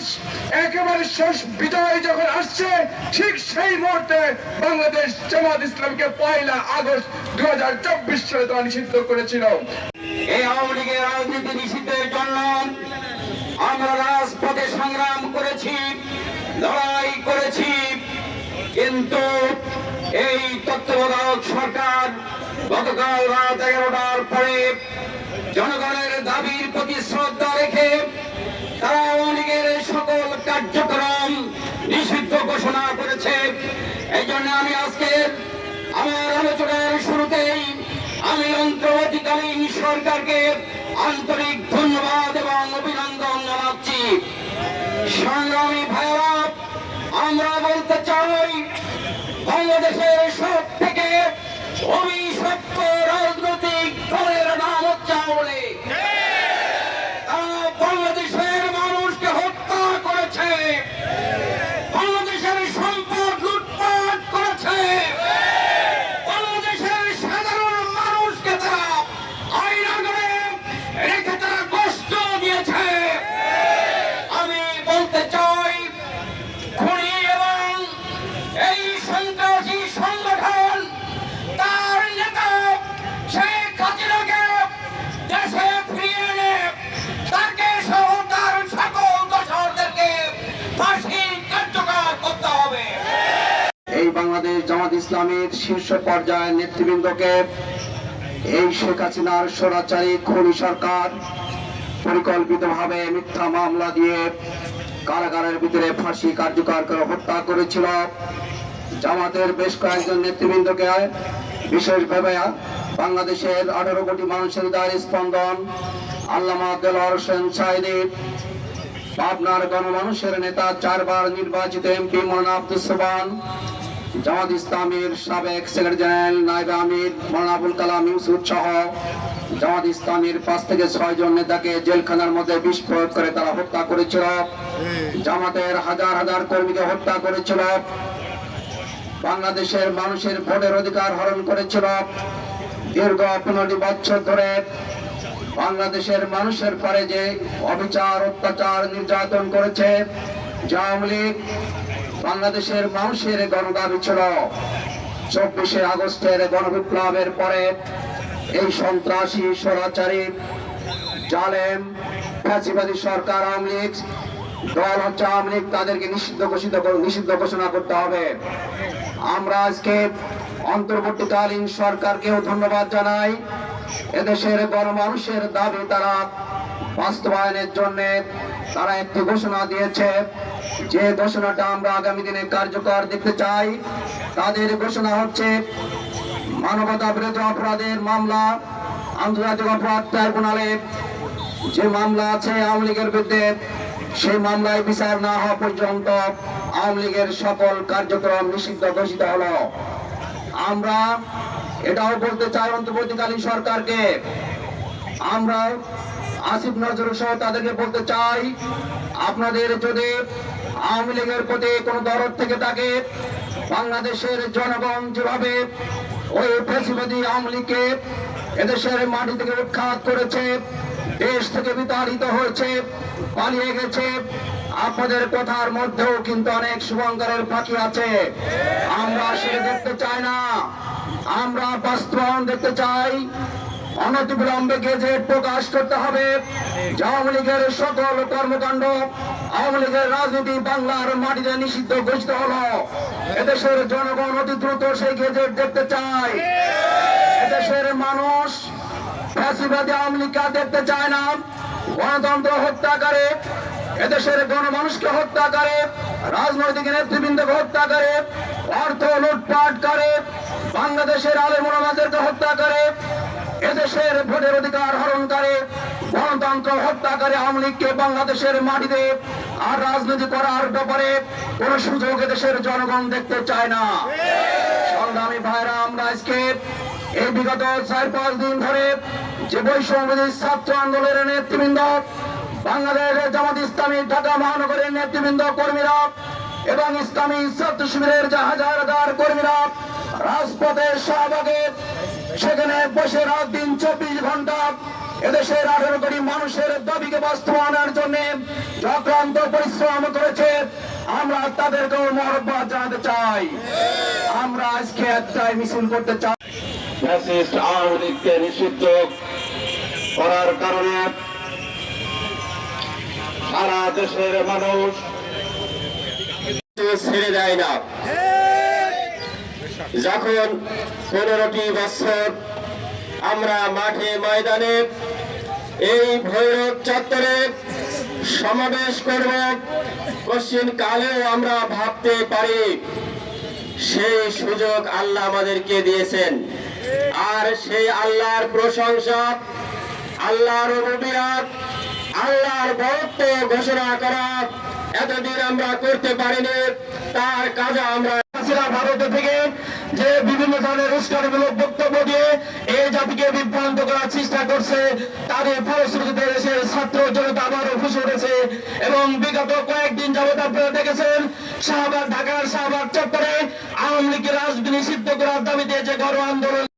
যখন একেবারে শেষ বিজয় যখন আসছে, ঠিক সেই মুহূর্তে বাংলাদেশ জামাত ইসলামকে পয়লা আগস্ট দু হাজার চব্বিশ সালে তারা নিষিদ্ধ করেছিল। এই আওয়ামী লীগের রাজনীতি নিষিদ্ধের জন্য আমরা রাজপথে সংগ্রাম করেছি, লড়াই করেছি, কিন্তু এই তত্ত্বাবধায়ক সরকার গতকাল রাত এগারোটার পরে জনগণের দাবির প্রতি শ্রদ্ধা রেখে তারা আওয়ামী লীগের সকল কার্যক্রম নিষিদ্ধ ঘোষণা করেছে। এই জন্য আমি আজকে আমার আলোচনার শুরুতেই আমি অন্তর্বর্তীকালীন সরকারকে আন্তরিক ধন্যবাদ এবং অভিনন্দন জানাচ্ছি। সংগ্রামী ভাইরা আমরা বলতে চাই, বাংলাদেশের সব থেকে বাংলাদেশ জামাত ইসলামের শীর্ষ পর্যায়ের নেতৃবৃন্দকে এই শেখ হাসিনার স্বরাচারী খনি সরকার পরিকল্পিতভাবে মিথ্যা মামলা দিয়ে কারাগারের ভিতরে ফাঁসি কার্যকর করে হত্যা করেছিল। জামাতের বেশ কয়েকজন নেতৃবৃন্দকে বিশেষভাবে বাংলাদেশের আঠারো কোটি মানুষের হৃদয়ের স্পন্দন আল্লামা দেলোয়ার হোসেন সাইদি পাবনার গণমানুষের নেতা, চারবার নির্বাচিত এমপি মৌলানা আব্দুল সোবান জামাত ইসলামের সাবেক সেক্রেটারি নাইব আমির, মৌলানা আবুল কালাম ইউসুফ সহ জামাত ইসলামের পাঁচ থেকে ছয় জন নেতাকে জেলখানার মধ্যে প্রয়োগ করে তারা হত্যা করেছিল। জামাতের হাজার হাজার কর্মীকে হত্যা করেছিল। বাংলাদেশের মানুষের ভোটের অধিকার হরণ করেছিল। দীর্ঘ পনেরোটি বছর ধরে বাংলাদেশের মানুষের পরে যে অবিচার, অত্যাচার, নির্যাতন করেছে। আওয়ামী লীগ বাংলাদেশের মানুষের গণদাবি ছিল। চব্বিশে আগস্টের গণবিপ্লবের পরে এই সন্ত্রাসী, স্বরাচারী, জালেম, ফ্যাসিবাদী সরকার, আওয়ামী লীগ, দল হচ্ছে আওয়ামী লীগ, তাদেরকে নিষিদ্ধ ঘোষিত নিষিদ্ধ ঘোষণা করতে হবে। আমরা আজকে অন্তর্বর্তীকালীন সরকারকেও ধন্যবাদ জানাই। এদেশের গণমানুষের দাবি তারা বাস্তবায়নের জন্য তারা একটি ঘোষণা দিয়েছে। যে ঘোষণাটা আমরা আগামী দিনে কার্যকর দেখতে চাই, তাদের ঘোষণা হচ্ছে মানবতা বিরোধী অপরাধের মামলা, আন্তর্জাতিক অপরাধ ট্রাইব্যুনালে যে মামলা আছে আওয়ামী লীগের বিরুদ্ধে, সেই মামলায় বিচার না হওয়া পর্যন্ত আওয়ামী লীগের সকল কার্যক্রম নিষিদ্ধ ঘোষিত হলো। আমরা এটাও বলতে চাই অন্তর্বর্তীকালীন সরকারকে, আমরা আসিফ নজরুল সহ তাদেরকে বলতে চাই আপনাদের যদি আওয়ামী লীগের প্রতি কোনো দরদ থেকে থাকে, বাংলাদেশের জনগণ যেভাবে ওই ফেসিবাদী আওয়ামী লীগকে এদেশের মাটি থেকে উৎখাত করেছে, দেশ থেকে বিতাড়িত হয়েছে, পালিয়ে গেছে, আপনাদের কথার মধ্যেও কিন্তু অনেক শুভঙ্করের ফাঁকি আছে। আমরা সেটা দেখতে চাই না। আমরা বাস্তবায়ন দেখতে চাই। অনতিবিলম্বে গেজেট প্রকাশ করতে হবে। আওয়ামী লীগের সকল কর্মকাণ্ড, আওয়ামী লীগের রাজনীতি বাংলার মাটিতে নিষিদ্ধ ঘোষিত হলো। এদেশের জনগণ অতি দ্রুত সেই গেজেট দেখতে চায়। এদেশের মানুষ ফ্যাসিবাদী আওয়ামী লীগকে দেখতে চায় না। গণতন্ত্র হত্যাকারে এদেশের গণমানুষকে হত্যা করে, রাজনৈতিক নেতৃবৃন্দকে হত্যা করে, অর্থ লুটপাট করে, বাংলাদেশের আলেম ওলামাদেরকে হত্যা করে এদেশের ভোটের অধিকার হরণ করে গণতন্ত্র হত্যা করে আওয়ামী লীগকে বাংলাদেশের মাটিতে আর রাজনীতি করার ব্যাপারে কোন সুযোগ দেশের জনগণ দেখতে চায় না। সংগ্রামী ভাইরা, আমরা আজকে এই বিগত চার পাঁচ দিন ধরে যে বৈষম্যবিধি ছাত্র আন্দোলনের নেতৃবৃন্দ, বাংলাদেশ জামাত ইসলামী, ঢাকা মহানগরের নেতৃবৃন্দ, কর্মীরা এবং ইসলামী ছাত্র শিবিরের যে হাজার হাজার কর্মীরা, রাজপথে শাহবাগে সেখানে বসে রাত দিন চব্বিশ ঘণ্টা এদেশের আঠেরো কোটি মানুষের দাবিকে বাস্তবায়নের জন্য চক্রান্ত পরিশ্রম করেছে। আমরা তাদেরকেও মহব্বত জানাতে চাই। আমরা আজকে একটাই মিছিল করতে চাই। ফ্যাসিস্ট আওয়ামী লীগকে নিষিদ্ধ করার কারণে সারা দেশের মানুষ ছেড়ে দেয় না। যখন পনেরোটি বছর আমরা মাঠে ময়দানে এই ভৈরব চত্বরে সমাবেশ করব, কশ্চিন কালেও আমরা ভাবতে পারি, সেই সুযোগ আল্লাহ আমাদেরকে দিয়েছেন। আর সেই আল্লাহর প্রশংসা, আল্লাহর রবিরাত আল্লাহর বরত্ব ঘোষণা করা এতদিন আমরা করতে পারিনি, তার কাজে আমরা হাসিনা ভারতে থেকে যে বিভিন্ন ধরনের উস্কানিমূলক বক্তব্য দিয়ে এই জাতিকে বিভ্রান্ত করার চেষ্টা করছে, তাদের ফলশ্রুতিতে দেশের ছাত্র জনতা আবারও ফুসে উঠেছে এবং বিগত কয়েকদিন যাবত আপনারা দেখেছেন, শাহবাগ, ঢাকার শাহবাগ চত্বরে আওয়ামী লীগের রাজনীতি নিষিদ্ধ করার দাবিতে যে গণ আন্দোলন